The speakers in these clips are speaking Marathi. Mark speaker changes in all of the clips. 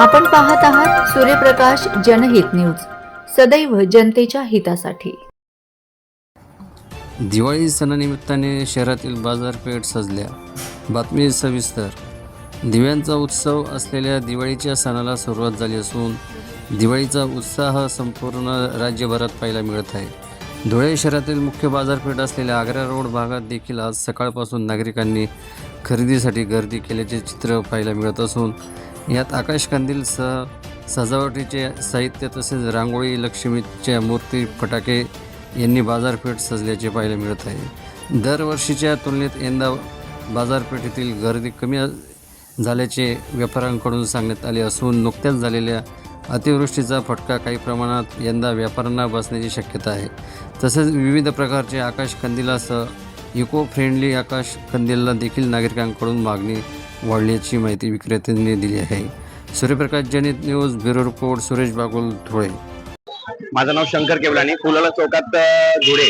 Speaker 1: आपण पाहत आहात सूर्यप्रकाश जनहित न्यूज. सदैव जनतेच्या हितासाठी.
Speaker 2: दिवाळी सणानिमित्ताने शहरातील बाजारपेठ सजल्या. बातमी सविस्तर. दिव्यांचा उत्सव असलेल्या दिवाळीच्या सणाला सुरुवात झाली असून दिवाळीचा उत्साह संपूर्ण राज्यभरात पाहायला मिळत आहे. धुळे शहरातील मुख्य बाजारपेठ असलेल्या आग्रा रोड भागात देखील आज सकाळपासून नागरिकांनी खरेदीसाठी गर्दी केल्याचे चित्र पाहायला मिळत असून यात आकाशकंदीलसह सजावटीचे साहित्य तसेच रांगोळी लक्ष्मीच्या मूर्ती फटाके यांनी बाजारपेठ सजल्याचे पाहायला मिळत आहे. दरवर्षीच्या तुलनेत यंदा बाजारपेठेतील गर्दी कमी झाल्याचे व्यापाऱ्यांकडून सांगण्यात आले असून नुकत्याच झालेल्या अतिवृष्टीचा फटका काही प्रमाणात यंदा व्यापाऱ्यांना बसण्याची शक्यता आहे. तसेच विविध प्रकारचे आकाश कंदिलासह इको फ्रेंडली आकाश कंदिलला देखील नागरिकांकडून मागणी वाढल्याची माहिती विक्रेत्यांनी दिली आहे. सूर्यप्रकाश जनित news bureau report Suresh Bagul Dhule.
Speaker 3: माझं नाव शंकर केवलानी फुलाला चौकात धुळे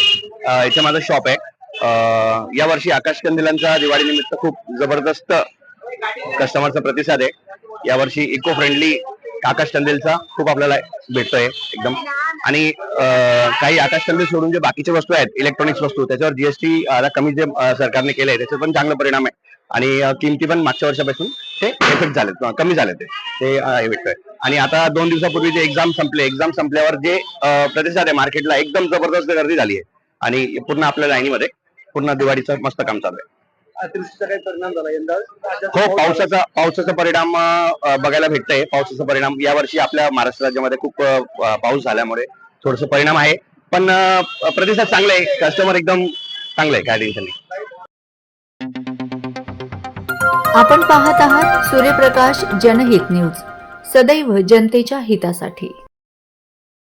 Speaker 3: इथे माझं शॉप आहे. या वर्षी आकाश कंदिलांचा दिवाळी निमित्त खूप जबरदस्त कस्टमरचा प्रतिसाद आहे. यावर्षी इको फ्रेंडली आकाश कंदिलचा खूप आपल्याला भेटतोय एकदम. आणि काही आकाश कंदील सोडून जे बाकीचे वस्तू आहेत इलेक्ट्रॉनिक्स वस्तू त्याच्यावर जीएसटी आता कमी जे सरकारने केलंय त्याचा पण चांगला परिणाम आहे. आणि किमती पण मागच्या वर्षापासून ते इफेक्ट झाले कमी झाले ते. भेटतोय. आणि आता दोन दिवसापूर्वी जे एक्झाम संपले एक्झाम संपल्यावर जे प्रतिसाद आहे मार्केटला एकदम जबरदस्त गर्दी झाली आहे. आणि पूर्ण आपल्या लाईनीमध्ये पूर्ण दिवाळीचं मस्त काम चालू आहे. हो पावसाचा पावसाचा परिणाम बघायला भेटतंय. पावसाचा परिणाम या वर्षी आपल्या महाराष्ट्र राज्यामध्ये खूप पाऊस झाल्यामुळे थोडस परिणाम आहे. पण प्रतिसाद चांगले आहे. कस्टमर एकदम चांगले आहे काय टेन्शन नाही.
Speaker 1: आपण पाहत आहात सूर्यप्रकाश जनहित न्यूज. सदैव जनतेच्या हितासाठी.